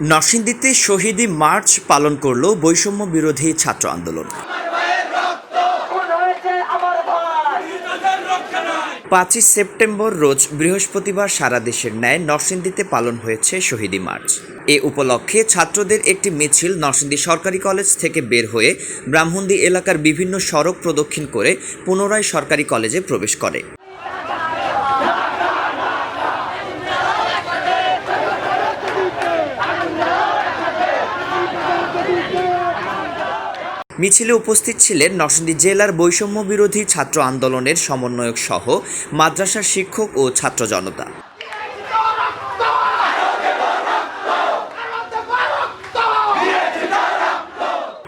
নরসিংদীতে শহীদি মার্চ পালন করল বৈষম্য বিরোধী ছাত্র আন্দোলন। পাঁচই সেপ্টেম্বর রোজ বৃহস্পতিবার সারা দেশের ন্যায় নরসিংদীতে পালন হয়েছে শহীদি মার্চ। এ উপলক্ষে ছাত্রদের একটি মিছিল নরসিংদী সরকারি কলেজ থেকে বের হয়ে ব্রাহ্মণদী এলাকার বিভিন্ন সড়ক প্রদক্ষিণ করে পুনরায় সরকারি কলেজে প্রবেশ করে। মিছিলে উপস্থিত ছিলেন নরসিংদী জেলার বৈষম্য বিরোধী ছাত্র আন্দোলনের সমন্বয়ক সহ মাদ্রাসার শিক্ষক ও ছাত্র জনতা।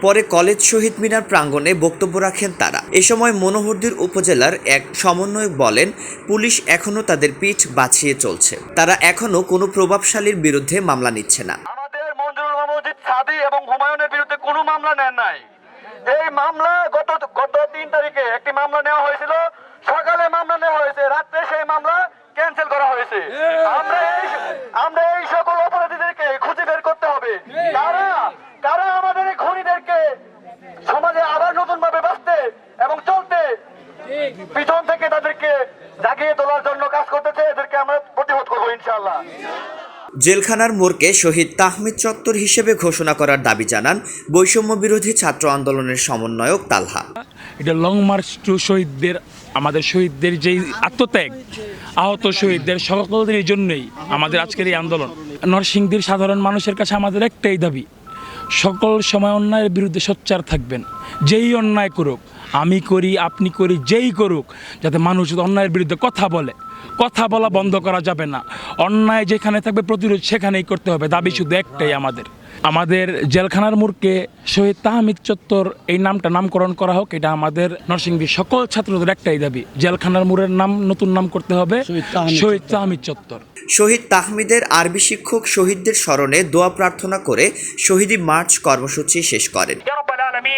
পরে কলেজ শহীদ মিনার প্রাঙ্গণে বক্তব্য রাখেন তারা। এ সময় মনোহরদীর উপজেলার এক সমন্বয়ক বলেন, পুলিশ এখনও তাদের পিঠ বাঁচিয়ে চলছে। তারা এখনও কোনো প্রভাবশালীর বিরুদ্ধে মামলা নিচ্ছে না। আমাদের এবং হুমায়ুনের বিরুদ্ধে কোনো মামলা নেন নাই। এই মামলা গত গত তিন তারিখে একটি মামলা নেওয়া হয়েছিল। সকালে মামলা নেওয়া হয়েছে রাত্রে সেই মামলা ক্যান্সেল করা হয়েছে। আমরা এই আমরা এই সকল অপরাধীদেরকে খুঁজে বের করতে হবে। কারা কারা আমাদের এই খুনিদেরকে সমাজে আবার নতুন ভাবে বাঁচতে এবং চলতে পিছন থেকে তাদেরকে জাগিয়ে তোলার জন্য কাজ করতেছে এদেরকে আমরা প্রতিহত করব ইনশাআল্লাহ। জেলখানার মোড়কে শহীদ তাহমিদ চত্বর হিসেবে ঘোষণা করার দাবি জানান বৈষম্য বিরোধী ছাত্র আন্দোলনের সমন্বয়ক তালহা। এটা লং মার্চ টু শহীদদের, আমাদের শহীদদের যেই আত্মত্যাগ, আহত শহীদদের সকলদের এই জন্যই আমাদের আজকের এই আন্দোলন। নরসিংদীর সাধারণ মানুষের কাছে আমাদের একটাই দাবি, সকল সময় অন্যায়ের বিরুদ্ধে সোচ্চার থাকবেন। যেই অন্যায় করুক আমি করি আপনি করি যেই করুক যাতে মানুষ অন্যায়ের বিরুদ্ধে কথা বলে কথা বলা বন্ধ করা যাবে না। অন্যায় যেখানে থাকবে প্রতিরোধ সেখানেই করতে হবে। দাবি শুধু একটাই আমাদের। আমাদের জেলখানার মোড়কে শহীদ তাহমিদ চত্বর এই নামটা নামকরণ করা হোক এটা আমাদের নরসিংদীর সকল ছাত্রদের একটাই দাবি। জেলখানার মোড়ের নাম নতুন নাম করতে হবে শহীদ তাহমিদ চত্বর। শহীদ তাহমিদের আরবি শিক্ষক শহীদদের স্মরণে দোয়া প্রার্থনা করে শহীদি মার্চ কর্মসূচি শেষ করেন।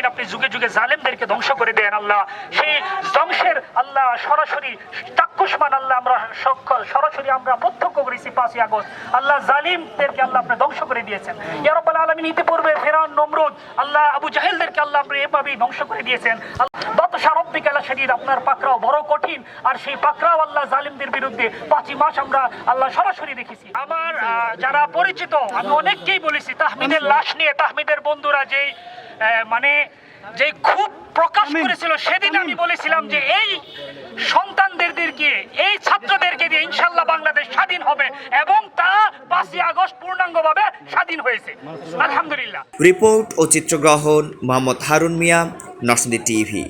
আলামিন আপনি যুগে যুগে জালেমদেরকে ধ্বংস করে দেন আল্লাহ। সেই ধ্বংসের আল্লাহ সরাসরি চাক্ষুষমান আল্লাহ আমরা সকল সরাসরি আমরা প্রত্যক্ষ করেছি পাঁচই আগস্ট। আল্লাহ জালিমদেরকে আল্লাহ আপনি ধ্বংস করে দিয়েছেন। ইয়া রাব্বাল আলামিন ইতিপূর্বে ফেরাউন, নমরুদ, আল্লাহ আবু জাহেলদেরকে আল্লাহ আপনি এভাবেই ধ্বংস করে দিয়েছেন। আপনার পাকড়াও বড় কঠিন, আর সেই পাকড়াও আল্লাহ জালিমদের বিরুদ্ধে পাঁচই মাস আমরা আল্লাহ সরাসরি দেখেছি। আমার যারা পরিচিত, আমি অনেককেই বলেছি, তাহমিদের লাশ নিয়ে, তাহমিদের বন্ধুরা যেই মানে যে খুব প্রকাশ করেছিল সেদিন আমি বলেছিলাম যে এই সন্তানদেরকে এই ছাত্রদেরকে দিয়ে ইনশাল্লাহ বাংলাদেশ স্বাধীন হবে এবং তা পাঁচই আগস্ট পূর্ণাঙ্গভাবে স্বাধীন হয়েছে। আলহামদুলিল্লাহ। রিপোর্ট ও চিত্রগ্রহণ মোহাম্মদ হারুন মিয়া নরসিংদী টিভি।